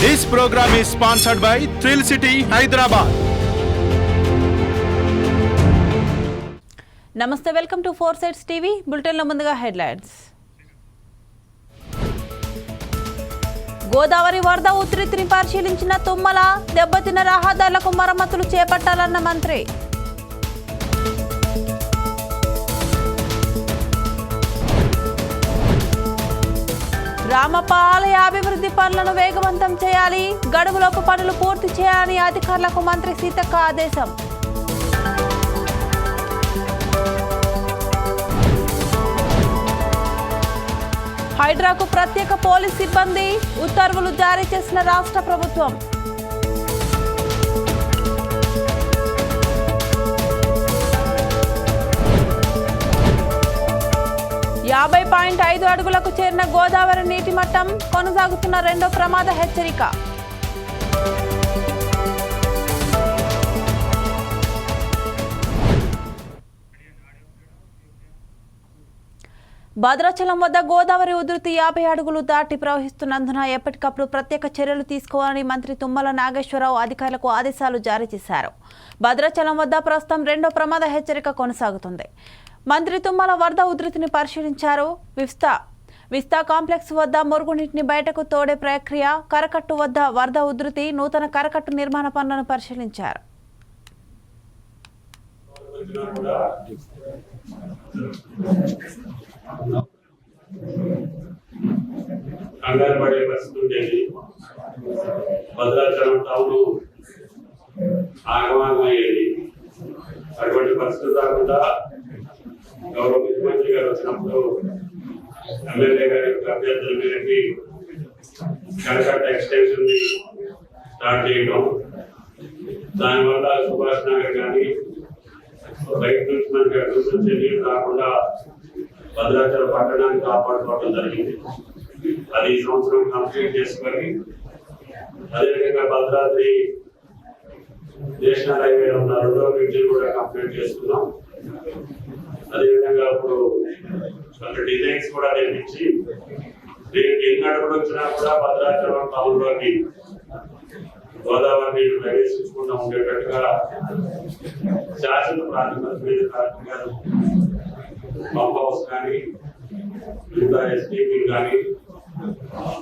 This program is sponsored by thrill city Hyderabad నమస్తే welcome to four sides TV బులెటిన్లో ముందుగా headlines Godavari వరద ఉధృతిని పరిశీలించిన తుమ్మల దెబ్బతిన్న రహదారులకు మరమ్మతులు చేపట్టాలన్న మంత్రి. రామప్ప ఆలయ అభివృద్ధి పనులను వేగవంతం చేయాలి. గడువులోపు పనులు పూర్తి చేయాలని అధికారులకు మంత్రి సీతక్క ఆదేశం. హైడ్రాకు ప్రత్యేక పోలీస్ సిబ్బంది ఉత్తర్వులు జారీ చేసిన రాష్ట్ర ప్రభుత్వం. పాయింట్ ఐదు అడుగులకు చేరిన గోదావరి నీటి మట్టం కొనసాగుతున్న రెండో ప్రమాద హెచ్చరిక. భద్రాచలం వద్ద గోదావరి ఉధృతి యాభై అడుగులు దాటి ప్రవహిస్తున్నందున ఎప్పటికప్పుడు ప్రత్యేక చర్యలు తీసుకోవాలని మంత్రి తుమ్మల నాగేశ్వరరావు అధికారులకు ఆదేశాలు జారీ చేశారు. భద్రాచలం వద్ద ప్రస్తుతం రెండో ప్రమాద హెచ్చరిక కొనసాగుతుంది. మంత్రి తుమ్మల వరద ఉధృతిని పరిశీలించారు. విస్తా విస్తా కాంప్లెక్స్ వద్ద మురుగునీటిని బయటకు తోడే ప్రక్రియ కరకట్టు వద్ద వరద ఉధృతి నూతన కరకట్టు నిర్మాణ పనులను పరిశీలించారు. కంగారు పడే పరిస్థితి ఉండేది భద్రాచలం టౌన్ అటువంటి పరిస్థితి రాకుండా గౌరవ ముఖ్యమంత్రి గారు వచ్చినప్పుడు ఎమ్మెల్యే గారి యొక్క అభ్యర్థుల మేరకి కలకట్ట ఎక్స్టెన్షన్ స్టార్ట్ చేయడం దానివల్ల సుభాష్ నగర్ కానీ బయట నుంచి మనకి అటు నుంచి నీళ్ళు రాకుండా భద్రాచల పట్టణాన్ని కాపాడుకోవడం జరిగింది అది ఈ సంవత్సరం కంప్లీట్ చేసుకొని అదేవిధంగా భద్రాద్రి నేషనల్ హైవే ఉన్న రెండో బ్రిడ్జిని కూడా కంప్లీట్ చేసుకున్నాం అదేవిధంగా ఇప్పుడు కొన్ని డిజైన్స్ కూడా నిర్మించి రేపు ఎన్ని వచ్చినా కూడా భద్రాచలం టౌన్ గోదావరి నీళ్ళు ప్రవేశించకుండా ఉండేటట్టుగా శాసన ప్రాతిపదిక మీద కలెక్టర్ గారు పంప్ హౌస్ కానీ మిగతా ఎస్టీపీలు కానీ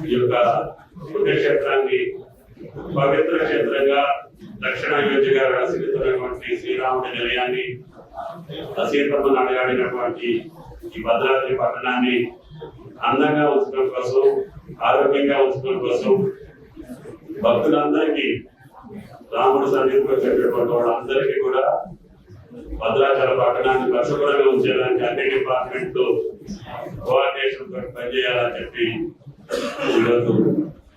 ఈ యొక్క పుణ్యక్షేత్రాన్ని పవిత్ర క్షేత్రంగా దక్షిణ అయోధ్యగా రసిస్తున్నటువంటి శ్రీరాముడి నిలయాన్ని సీతమ్మను అడగాడినటువంటి ఈ భద్రాద్రి పట్టణాన్ని అందంగా ఉంచడం కోసం ఆరోగ్యంగా ఉంచడం కోసం భక్తులందరికీ రాముడు సన్నిధికి వచ్చేటటువంటి వాళ్ళందరికీ కూడా భద్రాచల పట్టణాన్ని పరిశుభ్రంగా ఉంచేదానికి అన్ని డిపార్ట్మెంట్ కోఆర్డినేషన్ తోటి పనిచేయాలని చెప్పి ఈరోజు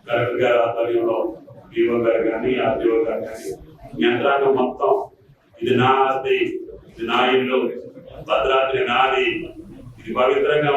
కలెక్టర్ గారి ఆధ్వర్యంలో డిఓ గారు కానీ ఆర్టీఓ గారు కానీ యంత్రాంగం మొత్తం ఇది నా ఆస్తి. ఇది భద్రాద్రి నాది. ఇది పవిత్రంగా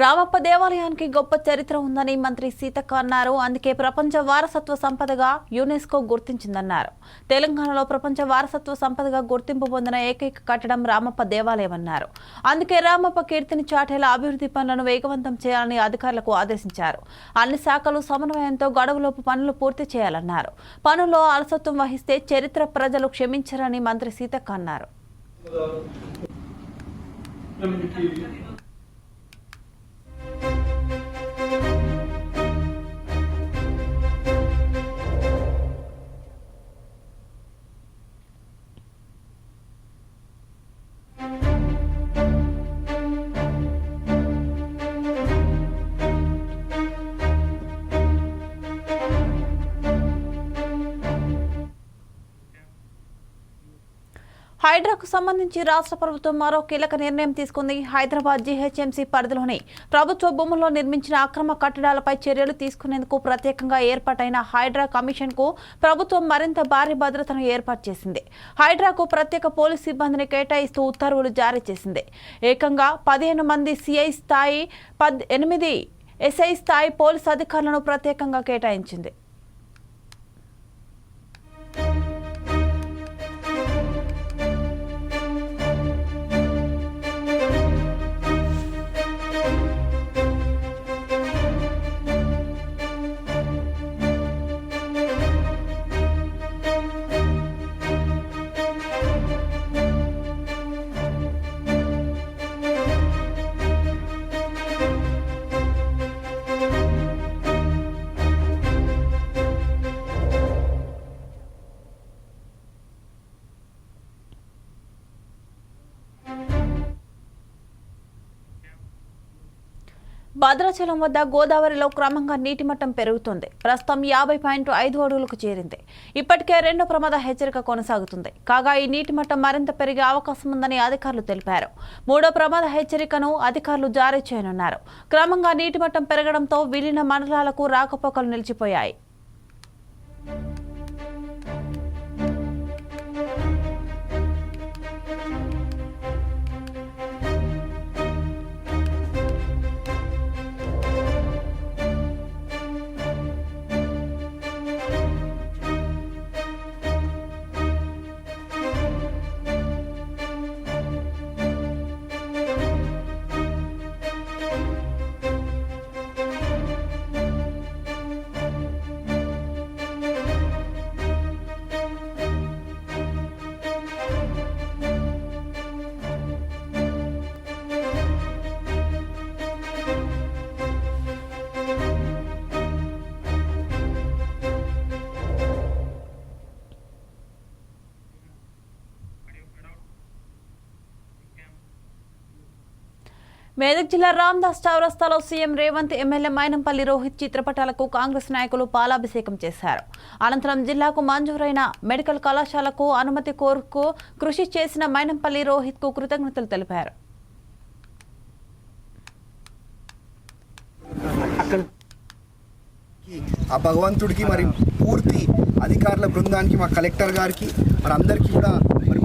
రామప్ప దేవాలయానికి గొప్ప చరిత్ర ఉందని మంత్రి సీతక్క అన్నారు. అందుకే ప్రపంచ వారసత్వ సంపదగా యునెస్కో గుర్తించిందన్నారు. తెలంగాణలో ప్రపంచ వారసత్వ సంపదగా గుర్తింపు పొందిన ఏకైక కట్టడం రామప్ప దేవాలయం అన్నారు. అందుకే రామప్ప కీర్తిని చాటేలా అభివృద్ధి పనులను వేగవంతం చేయాలని అధికారులకు ఆదేశించారు. అన్ని శాఖలు సమన్వయంతో గడువులోపు పనులు పూర్తి చేయాలన్నారు. పనుల్లో అలసత్వం వహిస్తే చరిత్ర ప్రజలు క్షమించరని మంత్రి సీతక్క అన్నారు. హైడ్రాకు సంబంధించి రాష్ట్ర ప్రభుత్వం మరో కీలక నిర్ణయం తీసుకుంది. హైదరాబాద్ జీహెచ్ఎంసీ పరిధిలోని ప్రభుత్వ భూముల్లో నిర్మించిన అక్రమ కట్టడాలపై చర్యలు తీసుకునేందుకు ప్రత్యేకంగా ఏర్పాటైన హైడ్రా కమిషన్కు ప్రభుత్వం మరింత భారీ భద్రతను ఏర్పాటు చేసింది. హైడ్రాకు ప్రత్యేక పోలీస్ సిబ్బందిని కేటాయిస్తూ ఉత్తర్వులు జారీ చేసింది. ఏకంగా పదిహేను మంది సిఐ స్థాయి పద్ ఎనిమిది ఎస్ఐ స్థాయి పోలీస్ అధికారులను ప్రత్యేకంగా కేటాయించింది. భద్రాచలం వద్ద గోదావరిలో క్రమంగా నీటి మట్టం పెరుగుతుంది. ప్రస్తుతం యాభై పాయింట్ ఐదు అడుగులకు చేరింది. ఇప్పటికే రెండో ప్రమాద హెచ్చరిక కొనసాగుతుంది. కాగా ఈ నీటి మట్టం మరింత పెరిగే అవకాశం ఉందని అధికారులు తెలిపారు. మూడో ప్రమాద హెచ్చరికను అధికారులు జారీ చేయనున్నారు. క్రమంగా నీటి మట్టం పెరగడంతో విలీన మండలాలకు రాకపోకలు నిలిచిపోయాయి. మేదక్ జిల్లా రామ్దాస్ చౌరస్తాలో సీఎం రేవంత్ ఎమ్మెల్యే మైనంపల్లి రోహిత్ చిత్రపటాలకు కాంగ్రెస్ నాయకులు పాలాభిషేకం చేశారు. అనంతరం జిల్లాకు మంజూరైన మెడికల్ కళాశాలకు అనుమతి కోరుకు కృషి చేసిన మైనంపల్లి రోహిత్కు కృతజ్ఞతలు తెలిపారు. ఆ భగవంతుడికి మరి పూర్తి అధికారుల బృందానికి మా కలెక్టర్ గారికి మరి అందరికీ కూడా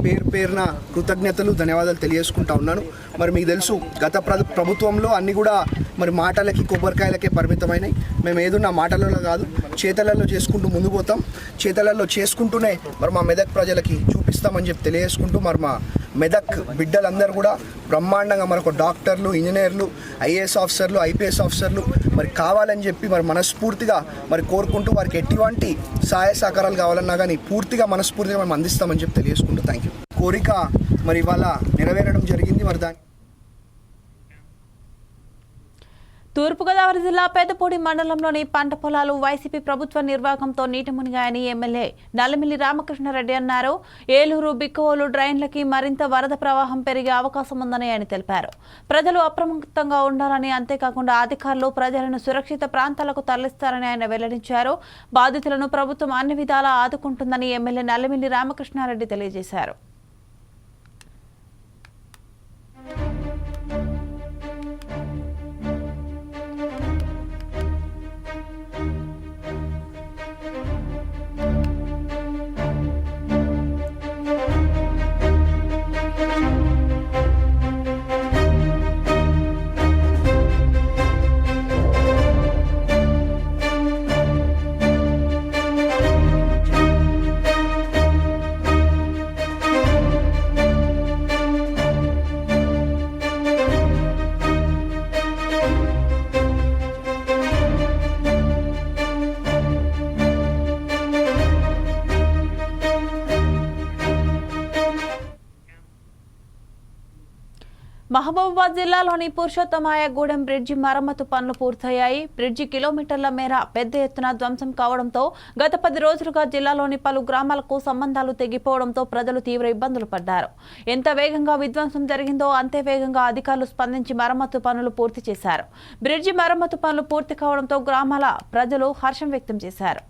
పేరు పేరున కృతజ్ఞతలు ధన్యవాదాలు తెలియజేసుకుంటా ఉన్నాను. మరి మీకు తెలుసు గత ప్ర- ప్రభుత్వంలో అన్ని కూడా మరి మాటలకి కొబ్బరికాయలకే పరిమితమైనవి మేము ఏదున్న మాటలలో కాదు చేతలలో చేసుకుంటూ ముందు పోతాం. చేతలలో చేసుకుంటూనే మరి మా మెదక్ ప్రజలకి చూపిస్తామని చెప్పి తెలియజేసుకుంటూ మరి మా మెదక్ బిడ్డలందరూ కూడా బ్రహ్మాండంగా మరొక డాక్టర్లు ఇంజనీర్లు ఐఏఎస్ ఆఫీసర్లు ఐపీఎస్ ఆఫీసర్లు మరి కావాలని చెప్పి మరి మనస్ఫూర్తిగా మరి కోరుకుంటూ వారికి ఎటువంటి సహాయ సహకారాలు కావాలన్నా కానీ పూర్తిగా మనస్ఫూర్తిగా మనం అందిస్తామని చెప్పి తెలియజేసుకుంటూ థ్యాంక్ యూ కోరిక మరి ఇవాళ నెరవేరడం జరిగింది మరి దాని తూర్పుగోదావరి జిల్లా పెద్దపూడి మండలంలోని పంట పొలాలు వైసీపీ ప్రభుత్వ నిర్వాహకంతో నీటి మునిగాయని ఎమ్మెల్యే నల్లమిల్లి రామకృష్ణారెడ్డి అన్నారు. ఏలూరు బిక్కవోలు డ్రైన్లకి మరింత వరద ప్రవాహం పెరిగే అవకాశం ఉందని ఆయన తెలిపారు. ప్రజలు అప్రమత్తంగా ఉండాలని అంతేకాకుండా అధికారులు ప్రజలను సురక్షిత ప్రాంతాలకు తరలిస్తారని ఆయన వెల్లడించారు. బాధితులను ప్రభుత్వం అన్ని విధాలా ఆదుకుంటుందని ఎమ్మెల్యే నల్లమిల్లి రామకృష్ణారెడ్డి తెలియజేశారు. మహబూబాబాద్ జిల్లాలోని పురుషోత్తమాయగూడెం బ్రిడ్జి మరమ్మతు పనులు పూర్తయ్యాయి. బ్రిడ్జి కిలోమీటర్ల మేర పెద్ద ఎత్తున ధ్వంసం కావడంతో గత పది రోజులుగా జిల్లాలోని పలు గ్రామాలకు సంబంధాలు తెగిపోవడంతో ప్రజలు తీవ్ర ఇబ్బందులు పడ్డారు. ఎంత వేగంగా విధ్వంసం జరిగిందో అంతే వేగంగా అధికారులు స్పందించి మరమ్మతు పనులు పూర్తి చేశారు. బ్రిడ్జి మరమ్మతు పనులు పూర్తి కావడంతో గ్రామాల ప్రజలు హర్షం వ్యక్తం చేశారు.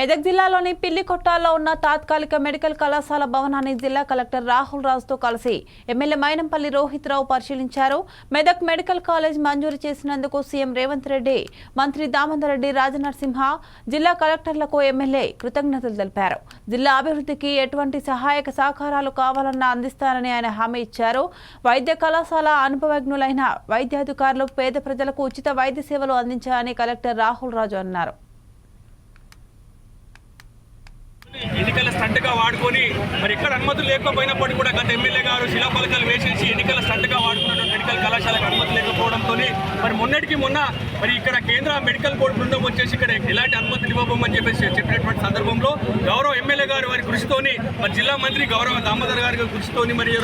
మెదక్ జిల్లాలోని పిల్లికొట్టాల్లో ఉన్న తాత్కాలిక మెడికల్ కళాశాల భవనాన్ని జిల్లా కలెక్టర్ రాహుల్ రాజుతో కలిసి ఎమ్మెల్యే మైనంపల్లి రోహిత్ రావు పరిశీలించారు. మెదక్ మెడికల్ కాలేజ్ మంజూరు చేసినందుకు సీఎం రేవంత్ రెడ్డి మంత్రి దామోదర్ రెడ్డి రాజనరసింహ జిల్లా కలెక్టర్లకు ఎమ్మెల్యే కృతజ్ఞతలు తెలిపారు. జిల్లా అభివృద్ధికి ఎటువంటి సహాయక సహకారాలు కావాలన్నా అందిస్తారని ఆయన హామీ ఇచ్చారు. వైద్య కళాశాల అనుభవజ్ఞులైన వైద్యాధికారులు పేద ప్రజలకు ఉచిత వైద్య సేవలు అందించాలని కలెక్టర్ రాహుల్ రాజు అన్నారు. వాడుకొని మరి ఎక్కడ అనుమతులు లేకపోయినప్పటికీ కూడా గత ఎమ్మెల్యే గారు శిలాఫలకాలు వేసేసి ఎన్నికల స్టంట్గా వాడుకున్నటువంటి మెడికల్ కళాశాలకు అనుమతి లేకపోవడంతో మరి మొన్నటికి మొన్న మరి ఇక్కడ కేంద్ర మెడికల్ బోర్డు బృందం వచ్చేసి ఇక్కడ ఎలాంటి అనుమతులు ఇవ్వబోమని చెప్పేసి చెప్పినటువంటి సందర్భంలో గౌరవ ఎమ్మెల్యే గారు వారి కృషితోని మరి జిల్లా మంత్రి గౌరవ దామోదర్ గారి కృషితోని మరి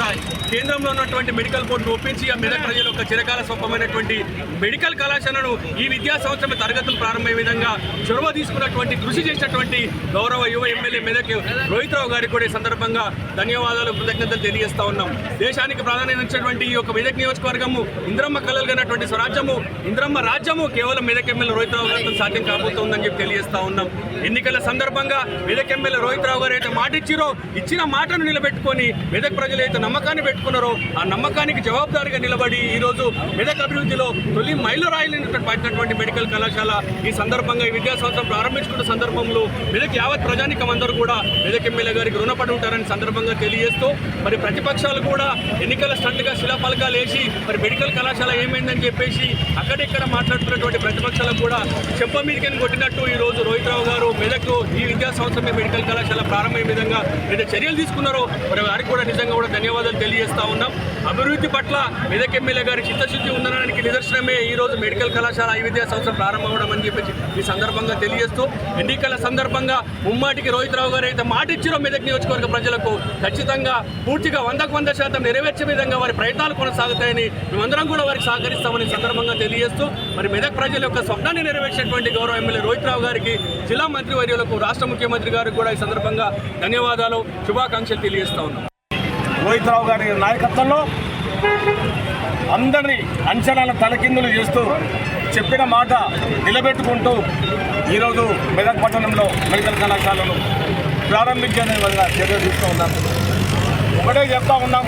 కేంద్రంలో ఉన్నటువంటి మెడికల్ బోర్డును ఒప్పించి ఆ మెదక్ ప్రజల యొక్క చిరకాల స్వప్నమైనటువంటి మెడికల్ కళాశాలను ఈ విద్యా సంవత్సరం తరగతులు ప్రారంభమయ్యే విధంగా చొరవ తీసుకున్నటువంటి కృషి చేసినటువంటి గౌరవ యువ ఎమ్మెల్యే మెదక్ రోహిత్ రావు గారికి కూడా ఈ సందర్భంగా ధన్యవాదాలు కృతజ్ఞతలు తెలియజేస్తా ఉన్నాం. దేశానికి ప్రాధాన్యత ఈ యొక్క మెదక్ నియోజకవర్గము ఇంద్రమ్మ కళలు కన్నటువంటి స్వరాజ్యము ఇంద్రమ్మ రాజ్యము కేవలం మెదక్ ఎమ్మెల్యే రోహిత్ రావు గారితో సాధ్యం కాబోతోందని చెప్పి తెలియజేస్తా ఉన్నాం. ఎన్నికల సందర్భంగా మెదక్ ఎమ్మెల్యే రోహిత్ రావు గారు అయితే మాట ఇచ్చిరో ఇచ్చిన మాటను నిలబెట్టుకొని మెదక్ ప్రజలు అయితే నమ్మకాన్ని పెట్టుకున్నారో ఆ నమ్మకానికి జవాబుదారిగా నిలబడి ఈరోజు మెదక్ అభివృద్ధిలో తొలి మైలురాయిలైనటువంటి మెడికల్ కళాశాల ఈ సందర్భంగా ఈ విద్యా సంవత్సరం ప్రారంభించుకున్న సందర్భంలో మెదక్ యావత్ ప్రజానికం అందరూ కూడా మెదక్ ఎమ్మెల్యే గారికి రుణపడి ఉంటారని సందర్భంగా తెలియజేస్తూ మరి ప్రతిపక్షాలు కూడా ఎన్నికల స్టంట్గా శిలాఫలకాలు వేసి మరి మెడికల్ కళాశాల ఏమైందని చెప్పేసి అక్కడిక్కడ మాట్లాడుతున్నటువంటి ప్రతిపక్షాలకు కూడా చెంప మీదకని కొట్టినట్టు ఈ రోజు రోహిత్ రావు గారు మెదక్ ఈ విద్యా సంవత్సరమే మెడికల్ కళాశాల ప్రారంభమయ్యే విధంగా ఏదైతే చర్యలు తీసుకున్నారో మరి వారికి కూడా నిజంగా కూడా ధన్యవాదాలు తెలియజేస్తా ఉన్నాం. అభివృద్ధి పట్ల మెదక్ ఎమ్మెల్యే గారి చిత్తశుద్ధి ఉందనడానికి నిదర్శనమే ఈ రోజు మెడికల్ కళాశాల ఈ విద్యా సంవత్సరం ప్రారంభమవడం అని చెప్పేసి ఈ సందర్భంగా తెలియజేస్తూ ఎన్నికల సందర్భంగా ముమ్మాటికి రోహిత్ రావు గారు అయితే మాట ఇచ్చిరో మెదక్ నియోజకవర్గ ప్రజలకు. ఖచ్చితంగా పూర్తిగా వందకు వంద శాతం నెరవేర్చే విధంగా వారి ప్రయత్నాలు కొనసాగుతాయని మేమందరం కూడా వారికి సహకరిస్తామని సందర్భంగా తెలియజేస్తూ మరి మెదక్ ప్రజల యొక్క స్వప్నాన్ని నెరవేర్చేటువంటి గౌరవ ఎమ్మెల్యే రోహిత్ రావు గారికి జిల్లా మంత్రి వర్యులకు రాష్ట్ర ముఖ్యమంత్రి గారికి కూడా ఈ సందర్భంగా ధన్యవాదాలు శుభాకాంక్షలు తెలియజేస్తా ఉన్నాం. రోహిత్ రావు గారి నాయకత్వంలో అందరినీ అంచనాల తలకిందులు చేస్తూ చెప్పిన మాట నిలబెట్టుకుంటూ ఈరోజు మెదక్ పట్టణంలో మెడికల్ కళాశాలను ప్రారంభించే విధంగా చర్యలు తీసుతూ ఉన్నాం. ఒకటే చెప్తా ఉన్నాం.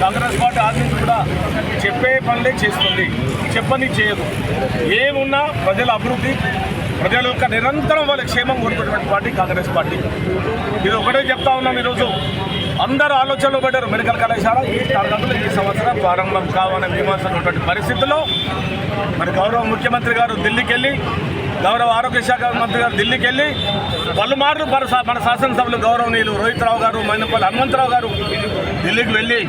కాంగ్రెస్ పార్టీ ఆది కూడా చెప్పే పనులే చేస్తుంది. చెప్పని చేయదు. ఏమున్నా ప్రజల అభివృద్ధి ప్రజల యొక్క నిరంతరం వాళ్ళ క్షేమం కోరుకునేటువంటి పార్టీ కాంగ్రెస్ పార్టీ. ఇది ఒకటే చెప్తా ఉన్నాం ఈరోజు. అందరు ఆలోచనలు పడ్డారు. మెడికల్ కళాశాల ఈ తరగతులు ఈ సంవత్సరం ప్రారంభం కావాలని విమర్శనటువంటి పరిస్థితుల్లో మరి గౌరవ ముఖ్యమంత్రి గారు ఢిల్లీకి వెళ్ళి గౌరవ ఆరోగ్య శాఖ మంత్రి గారు ఢిల్లీకి వెళ్ళి పలుమార్లు మన మన శాసనసభ్యులు గౌరవనీయులు రోహిత్ రావు గారు మైనపల్లి హనుమంతరావు గారు ఢిల్లీకి వెళ్ళి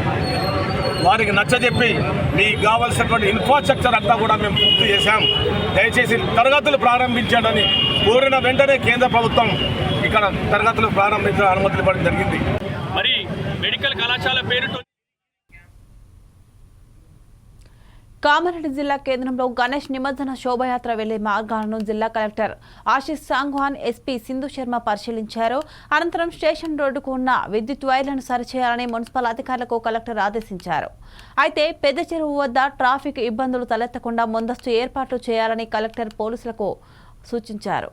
వారికి నచ్చజెప్పి మీకు కావాల్సినటువంటి ఇన్ఫ్రాస్ట్రక్చర్ అంతా కూడా మేము పూర్తి చేశాం. దయచేసి తరగతులు ప్రారంభించాడని కోరిన వెంటనే కేంద్ర ప్రభుత్వం ఇక్కడ తరగతులు ప్రారంభించడం అనుమతులు ఇవ్వడం జరిగింది. మెడికల్ కళాశాల పేరుతో కామారెడ్డి జిల్లా కేంద్రంలో గణేష్ నిమజ్జన శోభయాత్ర వెళ్ళే మార్గాలను జిల్లా కలెక్టర్ ఆశిష్ సాంగ్వాన్ ఎస్పీ సింధు శర్మ పరిశీలించారు. అనంతరం స్టేషన్ రోడ్డుకు ఉన్న విద్యుత్ వైర్లను సరిచేయాలని మున్సిపల్ అధికారులకు కలెక్టర్ ఆదేశించారు. అయితే పెద్ద చెరువు వద్ద ట్రాఫిక్ ఇబ్బందులు తలెత్తకుండా ముందస్తు ఏర్పాట్లు చేయాలని కలెక్టర్ పోలీసులకు సూచించారు.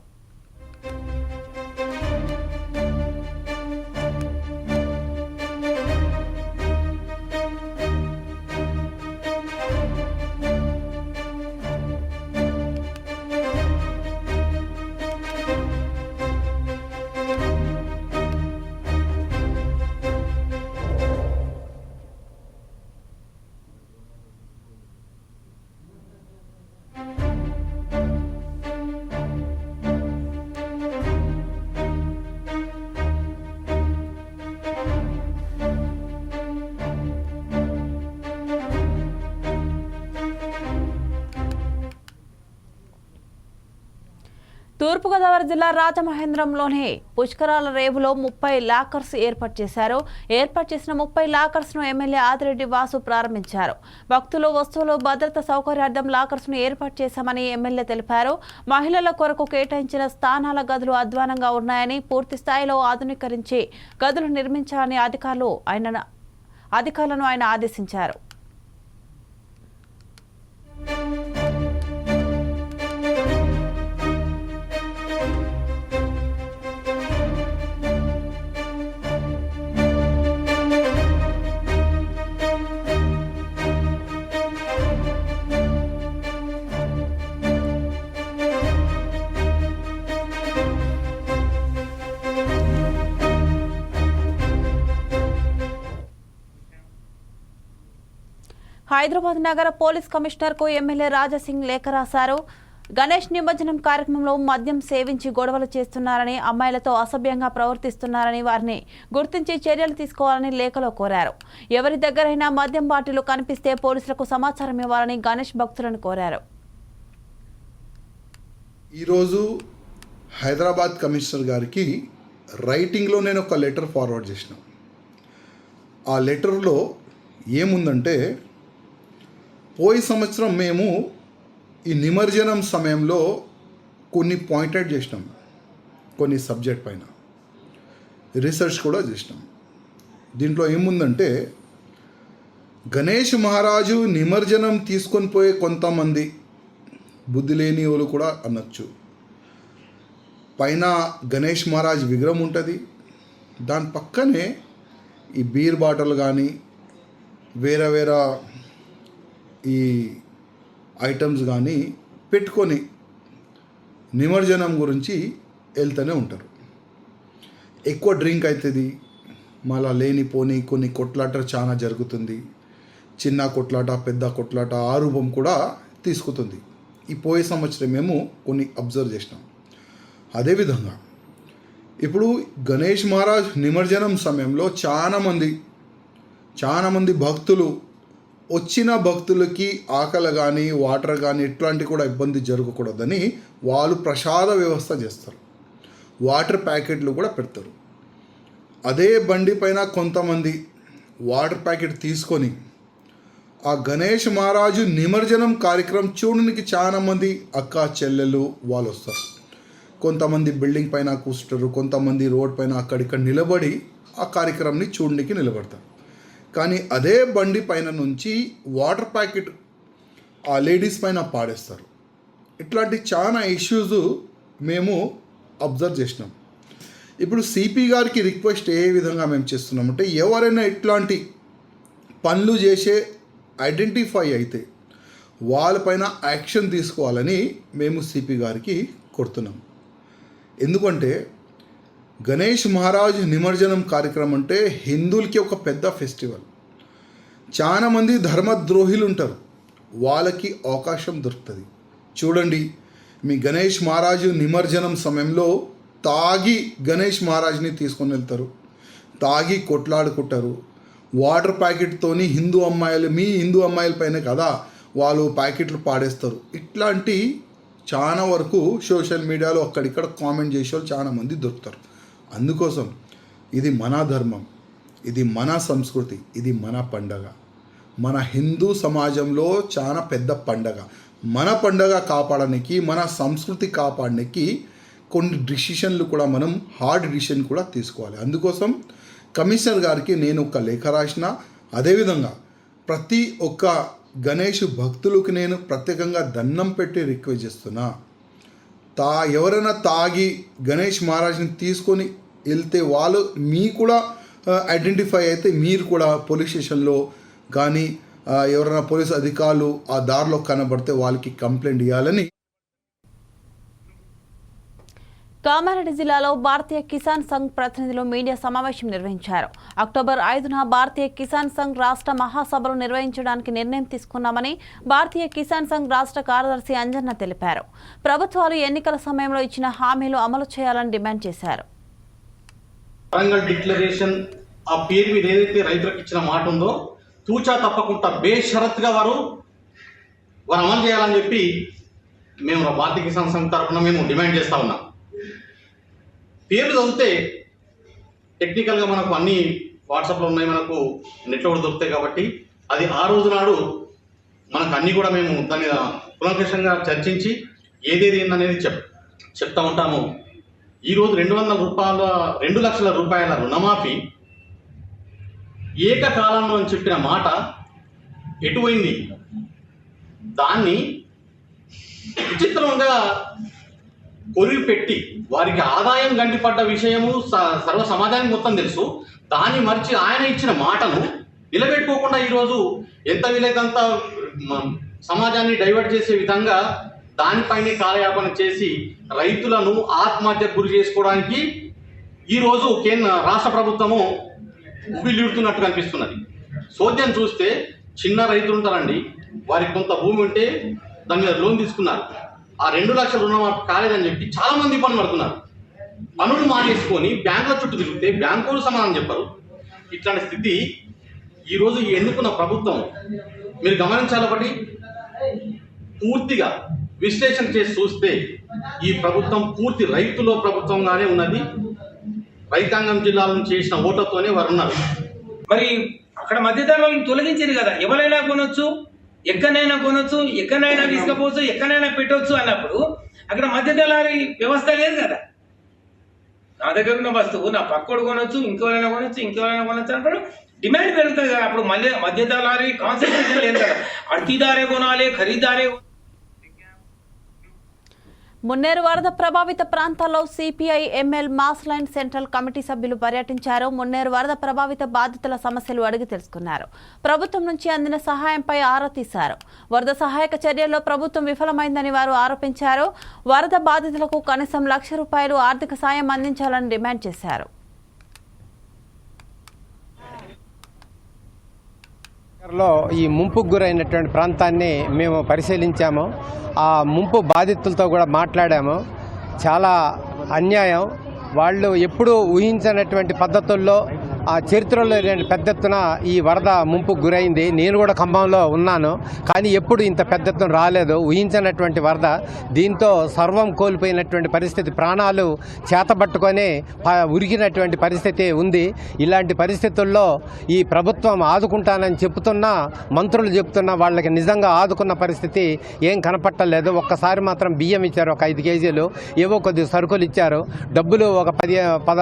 తూర్పుగోదావరి జిల్లా రాజమహేంద్రంలోని పుష్కరాల రేవులో ముప్పై లాకర్స్ ఏర్పాటు చేశారు. ఏర్పాటు చేసిన ముప్పై లాకర్స్ను ఎమ్మెల్యే ఆదిరెడ్డి వాసు ప్రారంభించారు. భక్తులు వస్తువులు భద్రత సౌకర్యార్థం లాకర్స్ను ఏర్పాటు చేశామని ఎమ్మెల్యే తెలిపారు. మహిళల కొరకు కేటాయించిన స్థానాల గదులు అధ్వానంగా ఉన్నాయని పూర్తి స్థాయిలో ఆధునీకరించి గదులు నిర్మించాలని అధికారులు ఆయన అధికారులను ఆయన ఆదేశించారు. హైదరాబాద్ నగర పోలీస్ కమిషనర్కు ఎమ్మెల్యే రాజాసింగ్ లేఖ రాశారు. గణేష్ నిమజ్జనం కార్యక్రమంలో మద్యం సేవించి గొడవలు చేస్తున్నారని అమ్మాయిలతో అసభ్యంగా ప్రవర్తిస్తున్నారని వారిని గుర్తించి చర్యలు తీసుకోవాలని లేఖలో కోరారు. ఎవరి దగ్గరైనా మద్యం బాటిలు కనిపిస్తే పోలీసులకు సమాచారం ఇవ్వాలని గణేష్ భక్తులను కోరారు. ఈరోజు హైదరాబాద్ కమిషనర్ గారికి రైటింగ్లో నేను ఒక లెటర్ ఫార్వర్డ్ చేసిన. ఆ లెటర్లో ఏముందంటే పోయి సంవత్సరం మేము ఈ నిమజ్జనం సమయంలో కొన్ని పాయింటెడ్ చేసినాం. కొన్ని సబ్జెక్ట్ పైన. రీసెర్చ్ కూడా చేసినాం. దీంట్లో ఏముందంటే గణేష్ మహారాజు నిమజ్జనం తీసుకొని పోయే కొంతమంది బుద్ధి లేని వాళ్ళు కూడా అనొచ్చు. పైన గణేష్ మహారాజ్ విగ్రహం ఉంటుంది. దాని పక్కనే ఈ బీర్ బాటలు కానీ వేరే వేరే ఈ ఐటమ్స్ కానీ పెట్టుకొని నిమజ్జనం గురించి వెళ్తూనే ఉంటారు. ఎక్కువ డ్రింక్ అవుతుంది మళ్ళా లేనిపోని కొన్ని కొట్లాట చాలా జరుగుతుంది. చిన్న కొట్లాట పెద్ద కొట్లాట ఆ రూపం కూడా తీసుకుతుంది. ఈ పోయే సంవత్సరం మేము కొన్ని అబ్జర్వ్ చేసినాం. అదేవిధంగా ఇప్పుడు గణేష్ మహారాజ్ నిమజ్జనం సమయంలో చాలామంది చాలామంది భక్తులు వచ్చిన భక్తులకి ఆకలి కానీ వాటర్ కానీ ఇట్లాంటి కూడా ఇబ్బంది జరగకూడదని వాళ్ళు ప్రసాద వ్యవస్థ చేస్తారు. వాటర్ ప్యాకెట్లు కూడా పెడతారు. అదే బండి పైన కొంతమంది వాటర్ ప్యాకెట్ తీసుకొని ఆ గణేష్ మహారాజు నిమజ్జనం కార్యక్రమం చూడడానికి చాలామంది అక్క చెల్లెలు వాళ్ళు వస్తారు. కొంతమంది బిల్డింగ్ పైన కూర్చుంటారు కొంతమంది రోడ్ పైన అక్కడిక్కడ నిలబడి ఆ కార్యక్రమాన్ని చూడడానికి నిలబడతారు. కానీ అదే బండి పైన నుంచి వాటర్ ప్యాకెట్ ఆ లేడీస్ పైన పాడేస్తారు ఇట్లాంటి చాలా ఇష్యూస్ మేము అబ్జర్వ్ చేసినాం. ఇప్పుడు సిపి గారికి రిక్వెస్ట్ ఏ విధంగా మేము చేస్తున్నామంటే ఎవరైనా ఇట్లాంటి పనులు చేసే ఐడెంటిఫై అయితే వాళ్ళపైన యాక్షన్ తీసుకోవాలని మేము సిపి గారికి కొడుతున్నాం. ఎందుకంటే గణేష్ మహారాజ్ నిమజ్జనం కార్యక్రమం అంటే హిందువులకి ఒక పెద్ద ఫెస్టివల్. చాలామంది ధర్మద్రోహిలు ఉంటారు వాళ్ళకి అవకాశం దొరుకుతుంది. చూడండి మీ గణేష్ మహారాజు నిమజ్జనం సమయంలో తాగి గణేష్ మహారాజ్ని తీసుకొని వెళ్తారు. తాగి కొట్లాడుకుంటారు. వాటర్ ప్యాకెట్తోని హిందూ అమ్మాయిలు మీ హిందూ అమ్మాయిల పైన కదా వాళ్ళు ప్యాకెట్లు పాడేస్తారు. ఇట్లాంటి చాలా వరకు సోషల్ మీడియాలో అక్కడిక్కడ కామెంట్ చేసే వాళ్ళు చాలా మంది దొరుకుతారు. అందుకోసం ఇది మన ధర్మం ఇది మన సంస్కృతి ఇది మన పండగ. మన హిందూ సమాజంలో చాలా పెద్ద పండగ. మన పండగ కాపాడడానికి మన సంస్కృతి కాపాడడానికి కొన్ని డిసిషన్లు కూడా మనం హార్డ్ డిసిషన్ కూడా తీసుకోవాలి. అందుకోసం కమిషనర్ గారికి నేను ఒక లేఖ రాసిన అదేవిధంగా ప్రతి ఒక్క గణేష్ భక్తులకు నేను ప్రత్యేకంగా దండం పెట్టి రిక్వెస్ట్ చేస్తున్నా. తా ఎవరైనా తాగి గణేష్ మహారాజ్ని తీసుకొని వెళ్తే వాళ్ళు మీ కూడా ఐడెంటిఫై అయితే మీరు కూడా పోలీస్ స్టేషన్లో కానీ ఎవరైనా పోలీస్ అధికారులు ఆ దారిలో కనబడితే వాళ్ళకి కంప్లైంట్ ఇవ్వాలని కామారెడ్డి జిల్లాలో భారతీయ కిసాన్ సంఘ్ ప్రతినిధులు మీడియా సమావేశం నిర్వహించారు. అక్టోబర్ ఐదున భారతీయ కిసాన్ సంఘ్ రాష్ట్ర మహాసభలు నిర్వహించడానికి నిర్ణయం తీసుకున్నామని భారతీయ కిసాన్ సంఘ్ రాష్ట్ర కార్యదర్శి అంజన్న తెలిపారు. ప్రభుత్వాలు ఎన్నికల సమయంలో ఇచ్చిన హామీలు అమలు చేయాలని డిమాండ్ చేశారు. వరంగల్ డిక్లరేషన్ ఆ పేరు మీద ఏదైతే రైతులకు ఇచ్చిన మాట ఉందో తూచా తప్పకుండా బేషరత్గా వారు వారు అమలు చేయాలని చెప్పి మేము భారతీయ కిసాన్ సంఘ్ తరఫున మేము డిమాండ్ చేస్తూ ఉన్నాం. పేర్లు చదివితే టెక్నికల్గా మనకు అన్ని వాట్సాప్లో ఉన్నాయి మనకు నెట్లో కూడా దొరుకుతాయి కాబట్టి అది ఆ రోజు నాడు మనకు అన్నీ కూడా మేము దాని మీద చర్చించి ఏదేది ఏందనేది చెప్ చెప్తా ఉంటాము. ఈరోజు రెండు వందల రూపాయల రెండు లక్షల రూపాయల రుణమాఫీ ఏకకాలంలో అని చెప్పిన మాట ఎటుపోయింది దాన్ని విచిత్రంగా కొరివి పెట్టి వారికి ఆదాయం గంటిపడ్డ విషయము స- సర్వ సమాజానికి మొత్తం తెలుసు. దాన్ని మర్చి ఆయన ఇచ్చిన మాటను నిలబెట్టుకోకుండా ఈరోజు ఎంత వీలైతే అంత సమాజాన్ని డైవర్ట్ చేసే విధంగా దానిపైనే కాలయాపన చేసి రైతులను ఆత్మహత్యకు గురి చేసుకోవడానికి ఈరోజు కేంద్ర రాష్ట్ర ప్రభుత్వము ఉబిలిడుతున్నట్టు కనిపిస్తున్నది సోద్యం చూస్తే చిన్న రైతులు ఉంటారండి. వారికి కొంత భూమి ఉంటే దాని మీద లోన్ తీసుకున్నారు. ఆ రెండు లక్షల రుణం కాలేదని చెప్పి చాలామంది ఇబ్బంది పడుతున్నారు. పనులు మానేసుకొని బ్యాంకుల చుట్టూ తిరిగితే బ్యాంకులు సమాధానం చెప్పరు. ఇట్లాంటి స్థితి ఈరోజు ఎన్నుకున్న ప్రభుత్వం మీరు గమనించాలి ఒకటి. పూర్తిగా విశ్లేషణ చేసి చూస్తే ఈ ప్రభుత్వం పూర్తి రైతులో ప్రభుత్వంగానే ఉన్నది. రైతాంగం జిల్లాల నుంచి చేసిన ఓటర్తోనే వారు ఉన్నారు. మరి అక్కడ మధ్యధరలను తొలగించింది కదా. ఎవరైనా కొనొచ్చు ఎక్కడైనా కొనొచ్చు ఎక్కడైనా తీసుకపోవచ్చు ఎక్కడైనా పెట్టవచ్చు అన్నప్పుడు అక్కడ మధ్యదళారి వ్యవస్థ లేదు కదా. నా దగ్గర ఉన్న వస్తువు నా పక్కోడు కొనొచ్చు ఇంకెవరైనా కొనొచ్చు ఇంకెవరైనా కొనొచ్చు అన్నప్పుడు డిమాండ్ పెరుగుతుంది కదా. అప్పుడు మధ్య మధ్యదళారి కాన్సన్ట్రేషన్ లేదు కదా. అడ్డీదారే కొనాలి ఖరీదారే కొనాలి. మున్నేరు వరద ప్రభావిత ప్రాంతాల్లో CPI ML mass line central committee సభ్యులు పర్యటించారు. మున్నేరు వరద ప్రభావిత బాధితుల సమస్యలు అడిగి తెలుసుకున్నారు. ప్రభుత్వం నుంచి అందిన సహాయంపై ఆరా తీశారు. వరద సహాయక చర్యల్లో ప్రభుత్వం విఫలమైందని వారు ఆరోపించారు. వరద బాధితులకు కనీసం లక్ష రూపాయలు ఆర్థిక సాయం అందించాలని డిమాండ్ చేశారు. లో ఈ ముంపుకు గురైనటువంటి ప్రాంతాన్ని మేము పరిశీలించాము. ఆ ముంపు బాధితులతో కూడా మాట్లాడాము. చాలా అన్యాయం. వాళ్ళు ఎప్పుడూ ఊహించినటువంటి పద్ధతుల్లో ఆ చరిత్రలో లేని పెద్ద ఎత్తున ఈ వరద ముంపుకు గురైంది. నేను కూడా ఖమ్మంలో ఉన్నాను. కానీ ఎప్పుడు ఇంత పెద్ద ఎత్తున రాలేదు. ఊహించినటువంటి వరద దీంతో సర్వం కోల్పోయినటువంటి పరిస్థితి ప్రాణాలు చేతబట్టుకొని ఉరిగినటువంటి ఉరికినటువంటి పరిస్థితి ఉంది. ఇలాంటి పరిస్థితుల్లో ఈ ప్రభుత్వం ఆదుకుంటానని చెప్తున్నా మంత్రులు చెప్తున్నా వాళ్ళకి నిజంగా ఆదుకున్న పరిస్థితి ఏం కనపట్టలేదు. ఒక్కసారి మాత్రం బియ్యం ఇచ్చారు ఒక ఐదు కేజీలు. ఏవో కొద్ది సరుకులు ఇచ్చారు. డబ్బులు ఒక పది పద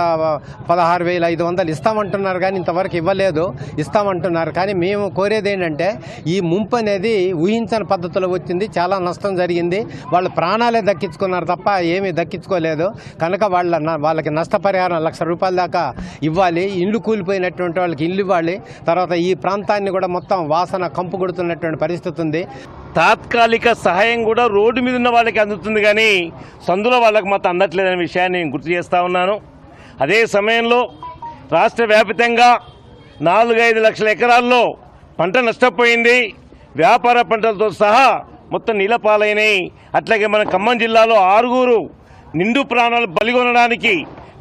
పదహారు వేల ఐదు వందలు ఇస్తామంటున్నారు కానీ ఇంతవరకు ఇవ్వలేదు ఇస్తామంటున్నారు. కానీ మేము కోరేది ఏంటంటే ఈ ముంపు అనేది ఊహించని పద్ధతిలో వచ్చింది చాలా నష్టం జరిగింది. వాళ్ళు ప్రాణాలే దక్కించుకున్నారు తప్ప ఏమీ దక్కించుకోలేదు. కనుక వాళ్ళ వాళ్ళకి నష్టపరిహారం లక్ష రూపాయల దాకా ఇవ్వాలి. ఇల్లు కూలిపోయినటువంటి వాళ్ళకి ఇల్లు ఇవ్వాలి. తర్వాత ఈ ప్రాంతాన్ని కూడా మొత్తం వాసన కంపు కొడుతున్నటువంటి పరిస్థితి ఉంది. తాత్కాలిక సహాయం కూడా రోడ్డు మీద ఉన్న వాళ్ళకి అందుతుంది కానీ సందులో వాళ్ళకి మాత్రం అందట్లేదనే విషయాన్ని నేను గుర్తు చేస్తూ ఉన్నాను. అదే సమయంలో రాష్ట్ర వ్యాపితంగా నాలుగైదు లక్షల ఎకరాల్లో పంట నష్టపోయింది. వ్యాపార పంటలతో సహా మొత్తం నీలపాలైనవి అట్లాగే మన ఖమ్మం జిల్లాలో ఆరుగురు నిండు ప్రాణాలు బలిగొనడానికి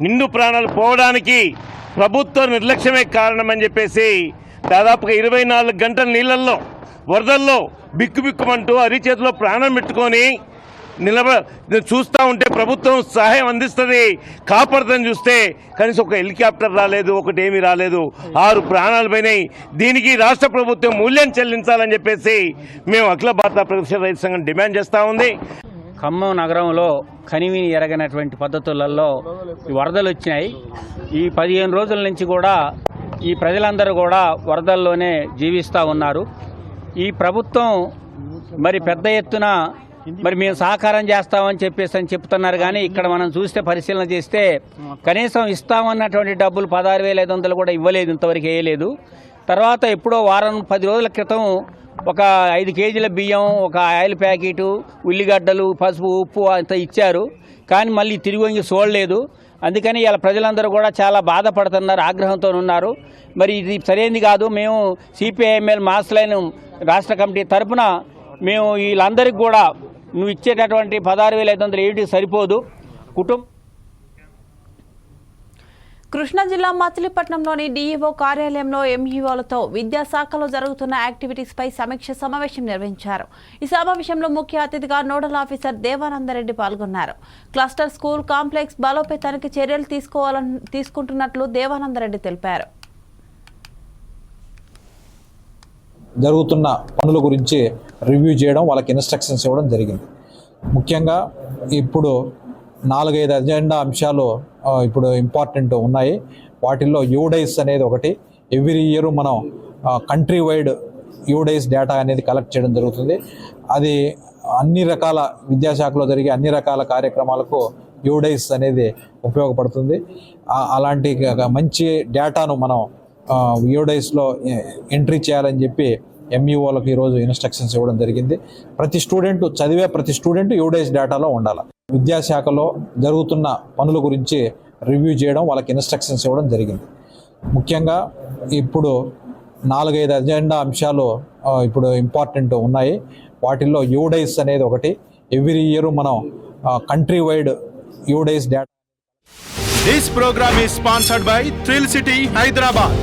నిండు ప్రాణాలు పోవడానికి ప్రభుత్వ నిర్లక్ష్యమే కారణమని చెప్పేసి దాదాపుగా ఇరవై నాలుగు గంటల నీళ్ళల్లో వరదల్లో బిక్కుబిక్కుమంటూ అరిచేతిలో ప్రాణం పెట్టుకొని నిలబ చూస్తూ ఉంటే ప్రభుత్వం సహాయం అందిస్తుంది. కాపాడుతుందని చూస్తే కనీసం ఒక హెలికాప్టర్ రాలేదు ఒకటి ఏమీ రాలేదు. ఆరు ప్రాణాలు పోయినాయి. దీనికి రాష్ట్ర ప్రభుత్వం మూల్యం చెల్లించాలని చెప్పేసి మేము అఖిల భారత ప్రగతిశీల రైతు సంఘం డిమాండ్ చేస్తూ ఉంది. ఖమ్మం నగరంలో కనివిని ఎరగనటువంటి పద్ధతులలో వరదలు వచ్చినాయి. ఈ పదిహేను రోజుల నుంచి కూడా ఈ ప్రజలందరూ కూడా వరదల్లోనే జీవిస్తూ ఉన్నారు. ఈ ప్రభుత్వం మరి పెద్ద ఎత్తున మరి మేము సహకారం చేస్తామని చెప్పేసి అని చెప్తున్నారు కానీ ఇక్కడ మనం చూస్తే పరిశీలన చేస్తే కనీసం ఇస్తామన్నటువంటి డబ్బులు పదహారు వేల ఐదు వందలు కూడా ఇవ్వలేదు ఇంతవరకు వేయలేదు. తర్వాత ఎప్పుడో వారం పది రోజుల క్రితం ఒక ఐదు కేజీల బియ్యం ఒక ఆయిల్ ప్యాకెటు ఉల్లిగడ్డలు పసుపు ఉప్పు అంత ఇచ్చారు. కానీ మళ్ళీ తిరిగి వంగి చూడలేదు అందుకని ఇలా ప్రజలందరూ కూడా చాలా బాధపడుతున్నారు ఆగ్రహంతో ఉన్నారు. మరి ఇది సరైనది కాదు. మేము సిపిఐఎంఎల్ మాస్ లైన్ రాష్ట్ర కమిటీ తరపున మేము వీళ్ళందరికీ కూడా నువ్వు ఇచ్చేటటువంటి పదహారు వేల ఐదు వందలు ఏమిటి సరిపోదు? కుటుంబం కృష్ణా జిల్లా మచిలీపట్నంలోని డీఈఓ కార్యాలయంలో ఎంఈఓలతో విద్యాశాఖలో జరుగుతున్న యాక్టివిటీస్పై సమీక్ష సమావేశం నిర్వహించారు. ఈ సమావేశంలో ముఖ్య అతిథిగా నోడల్ ఆఫీసర్ దేవానందరెడ్డి పాల్గొన్నారు. క్లస్టర్ స్కూల్ కాంప్లెక్స్ బలోపేతానికి చర్యలు తీసుకోవాలని తీసుకుంటున్నట్లు దేవానందరెడ్డి తెలిపారు. జరుగుతున్న పనుల గురించి రివ్యూ చేయడం వాళ్ళకి ఇన్స్ట్రక్షన్స్ ఇవ్వడం జరిగింది. ముఖ్యంగా ఇప్పుడు నాలుగైదు అజెండా అంశాలు ఇప్పుడు ఇంపార్టెంట్ ఉన్నాయి. వాటిల్లో యూడైస్ అనేది ఒకటి. ఎవ్రీ ఇయర్ మనం కంట్రీ వైడ్ యూడైస్ డేటా అనేది కలెక్ట్ చేయడం జరుగుతుంది. అది అన్ని రకాల విద్యాశాఖలో జరిగే అన్ని రకాల కార్యక్రమాలకు యూడైస్ అనేది ఉపయోగపడుతుంది. అలాంటి మంచి డేటాను మనం యూడైస్లో ఎంట్రీ చేయాలని చెప్పి ఎంఈఓలకు ఈరోజు ఇన్స్ట్రక్షన్స్ ఇవ్వడం జరిగింది. ప్రతి స్టూడెంట్ చదివే ప్రతి స్టూడెంట్ యూడైస్ డేటాలో ఉండాలి. విద్యాశాఖలో జరుగుతున్న పనుల గురించి రివ్యూ చేయడం వాళ్ళకి ఇన్స్ట్రక్షన్స్ ఇవ్వడం జరిగింది. ముఖ్యంగా ఇప్పుడు నాలుగైదు అజెండా అంశాలు ఇప్పుడు ఇంపార్టెంట్ ఉన్నాయి. వాటిల్లో యూడైస్ అనేది ఒకటి. ఎవ్రీ ఇయర్ మనం country wide UDISE data this program is sponsored by thrill city Hyderabad